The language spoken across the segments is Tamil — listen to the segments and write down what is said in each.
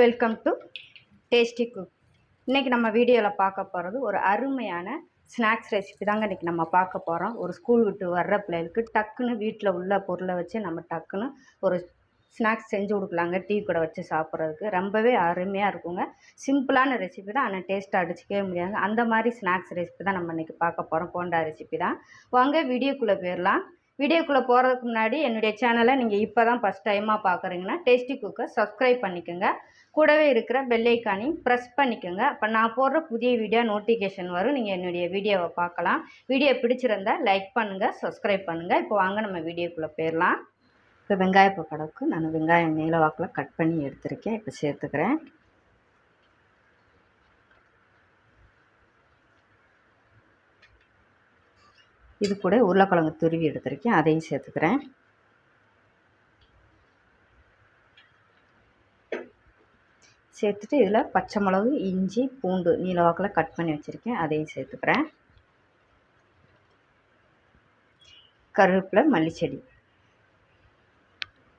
வெல்கம் டு டேஸ்டி குக் இன்றைக்கி நம்ம வீடியோவில் பார்க்க போகிறது ஒரு அருமையான ஸ்நாக்ஸ் ரெசிபி தாங்க இன்றைக்கி நம்ம பார்க்க போகிறோம் ஒரு ஸ்கூல் விட்டு வர்ற பிள்ளைகளுக்கு டக்குன்னு வீட்டில் உள்ள பொருளை வச்சு நம்ம டக்குன்னு ஒரு ஸ்நாக்ஸ் செஞ்சு கொடுக்கலாங்க. டீ கூட வச்சு சாப்பிட்றதுக்கு. ரொம்பவே அருமையாக இருக்குங்க. சிம்பிளான ரெசிபி தான். ஆனால் டேஸ்ட்டாக அடிச்சிக்கவே முடியாது அந்த மாதிரி ஸ்நாக்ஸ் ரெசிபி தான் நம்ம இன்றைக்கி பார்க்க போகிறோம் போண்டா ரெசிபி தான். வாங்க வீடியோக்குள்ளே போயிடலாம். வீடியோக்குள்ளே போகிறதுக்கு முன்னாடி என்னுடைய சேனலை நீங்கள் இப்போ தான் ஃபஸ்ட் டைமாக பார்க்குறீங்கன்னா டேஸ்டி குக்கை சப்ஸ்கிரைப் பண்ணிக்கோங்க. கூடவே இருக்கிற பெல்லைக்கானையும் ப்ரெஸ் பண்ணிக்கோங்க. அப்போ நான் போடுற புதிய வீடியோ நோட்டிஃபிகேஷன் வரும். நீங்கள் என்னுடைய வீடியோவை பார்க்கலாம். வீடியோ பிடிச்சிருந்தா லைக் பண்ணுங்கள் சப்ஸ்கிரைப் பண்ணுங்கள் இப்போ வாங்க நம்ம வீடியோக்குள்ளே போயிடலாம். இப்போ வெங்காய பக்கடவுக்கு நான் வெங்காயம் நீளவாக்கில் கட் பண்ணி எடுத்திருக்கேன். இப்போ சேர்த்துக்கிறேன். இது கூட உருளைக்கிழங்கு துருவி எடுத்திருக்கேன் அதையும் சேர்த்துக்கிறேன். சேர்த்துட்டு இதில் பச்சை மிளகு இஞ்சி பூண்டு நீல வாக்கில் கட் பண்ணி வச்சுருக்கேன் அதையும் சேர்த்துக்கிறேன். கருவேப்பிலை மல்லிச்செடி.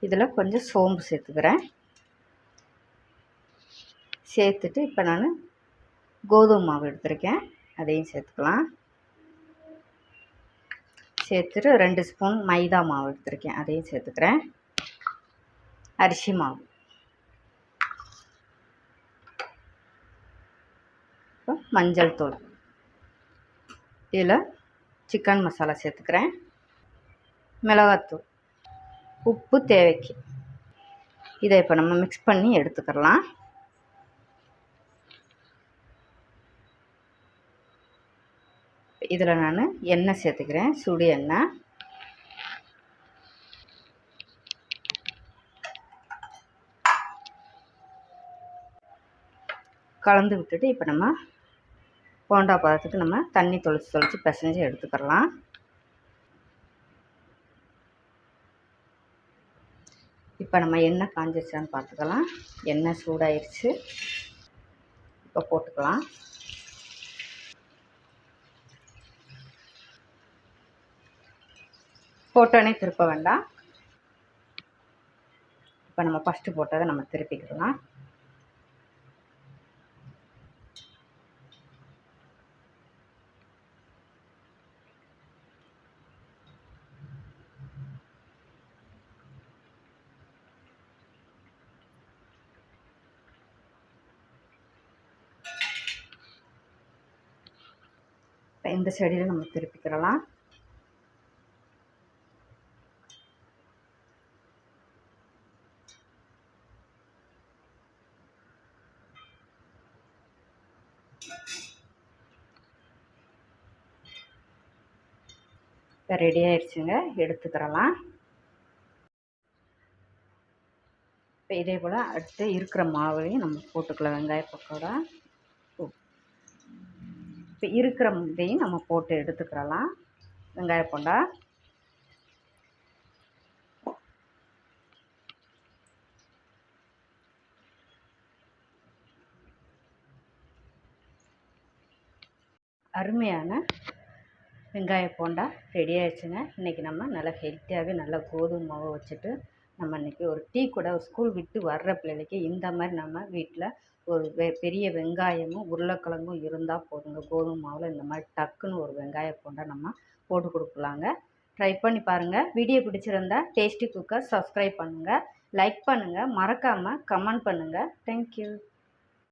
இதில் கொஞ்சம் சோம்பு சேர்த்துக்கிறேன். சேர்த்துட்டு இப்போ நான் கோதுமை மாவு எடுத்திருக்கேன் அதையும் சேர்த்துக்கலாம். சேர்த்துட்டு ரெண்டு ஸ்பூன் மைதா மாவு எடுத்திருக்கேன். அதையும் சேர்த்துக்கிறேன். அரிசி மாவு. மஞ்சள் தூள். இதில் சிக்கன் மசாலா சேர்த்துக்கிறேன். மிளகாத்தூள். உப்பு தேவைக்கு. இதை இப்போ நம்ம மிக்ஸ் பண்ணி எடுத்துக்கலாம். இதில் நான் எண்ணெய் சேர்த்துக்கிறேன் சுடு எண்ணெய். கலந்து விட்டுட்டு இப்போ நம்ம போண்டா பதத்துக்கு நம்ம தண்ணி தொளிச்சு தொளிச்சு பிசைஞ்சு எடுத்துக்கிறலாம். இப்போ நம்ம எண்ணெய் காஞ்சிருச்சான்னு பார்த்துக்கலாம். எண்ணெய் சூடாயிருச்சு. இப்போ போட்டுக்கலாம். போட்டோன்னே திருப்ப வேண்டாம். இப்போ நம்ம ஃபஸ்ட்டு போட்டதை நம்ம திருப்பிக்கலாம் இந்த செடியில் நம்ம திருப்பிக்கிறலாம் இப்போ ரெடி ஆயிடுச்சுங்க எடுத்துக்கிறலாம். இப்போ இதே போல் அடுத்து இருக்கிற மாவுலையும் நம்ம போட்டுக்கலாம் வெங்காய பக்கோடா. இப்போ இருக்கிற இதையும் நம்ம போட்டு எடுத்துக்கிறலாம் வெங்காய போண்டா. அருமையான வெங்காய போண்டா ரெடி ஆயிடுச்சுங்க. இன்றைக்கி நம்ம நல்லா ஹெல்த்தியாகவே நல்லா கோதுமை மாவை வச்சுட்டு நம்ம இன்றைக்கி ஒரு டீ கூட ஒரு ஸ்கூல் விட்டு வர்ற பிள்ளைகளுக்கு இந்த மாதிரி நம்ம வீட்டில் ஒரு வெ பெரிய வெங்காயமும் உருளைக்கிழங்கும் இருந்தால் போதுங்க. கோதுமை மாவில் இந்த மாதிரி டக்குன்னு ஒரு வெங்காய போண்டா நம்ம போட்டு கொடுக்கலாங்க. ட்ரை பண்ணி பாருங்கள் வீடியோ பிடிச்சிருந்தா டேஸ்டி குக்கர் சப்ஸ்கிரைப் பண்ணுங்கள் லைக் பண்ணுங்கள் மறக்காமல் கமெண்ட் பண்ணுங்கள் தேங்க்யூ